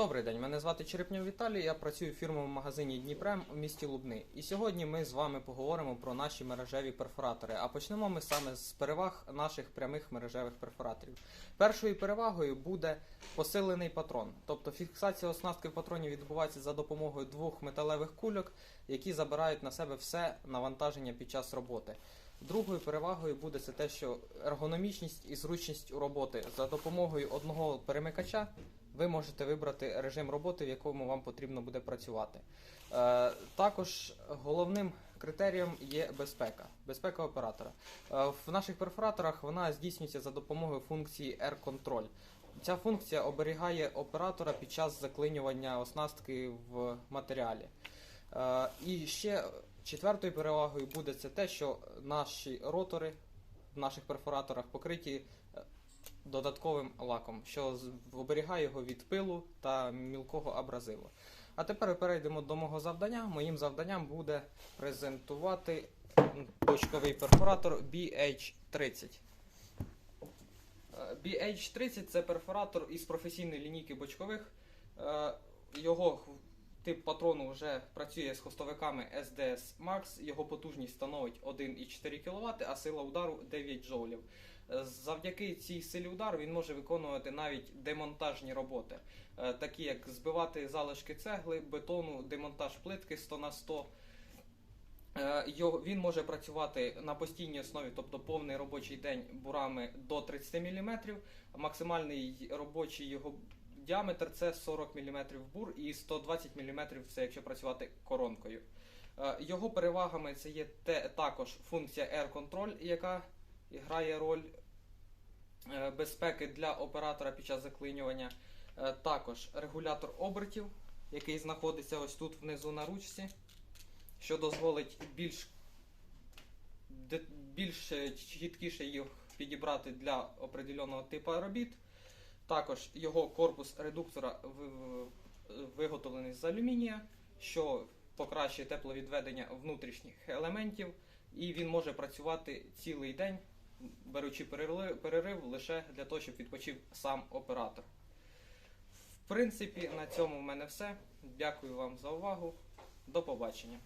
Добрий день, мене звати Черепнєв Віталій. Я працюю в фірмовому магазині Дніпрем у місті Лубни. І сьогодні ми з вами поговоримо про наші мережеві перфоратори. А почнемо ми саме з переваг наших прямих мережевих перфораторів. Першою перевагою буде посилений патрон, тобто фіксація оснастки в патроні відбувається за допомогою двох металевих кульок, які забирають на себе все навантаження під час роботи. Другою перевагою буде це те, що ергономічність і зручність роботи за допомогою одного перемикача ви можете вибрати режим роботи, в якому вам потрібно буде працювати. Е, також головним критерієм є безпека, безпека оператора. Е, в наших перфораторах вона здійснюється за допомогою функції R-Control. Ця функція оберігає оператора під час заклинювання оснастки в матеріалі. Е, і ще четвертою перевагою буде це те, що наші ротори в наших перфораторах покриті е, додатковим лаком, що оберігає його від пилу та мілкого абразиву. А тепер перейдемо до мого завдання. Моїм завданням буде презентувати бочковий перфоратор BH30. Е, BH30 це перфоратор із професійної лінійки бочкових. Е, Його тип патрону вже працює з хвостовиками SDS Max. Його потужність становить 1,4 кВт, а сила удару 9 джоулів. Завдяки цій силі удару він може виконувати навіть демонтажні роботи, е, такі як збивати залишки цегли, бетону, демонтаж плитки 100 на 100. Е, Він може працювати на постійній основі, тобто повний робочий день бурами до 30 мм. Максимальний робочий його діаметр це 40 мм бур і 120 мм це якщо працювати коронкою. Е, Його перевагами це є те, також функція Air Control, яка грає роль е, безпеки для оператора під час заклинювання. Е, Також регулятор обертів, який знаходиться ось тут внизу на ручці, що дозволить більш, більш чіткіше їх підібрати для определеного типу робіт. Також його корпус редуктора виготовлений з алюмінія, що покращує тепловідведення внутрішніх елементів, і він може працювати цілий день, беручи перерив, лише для того, щоб відпочив сам оператор. В принципі, на цьому в мене все. Дякую вам за увагу. До побачення.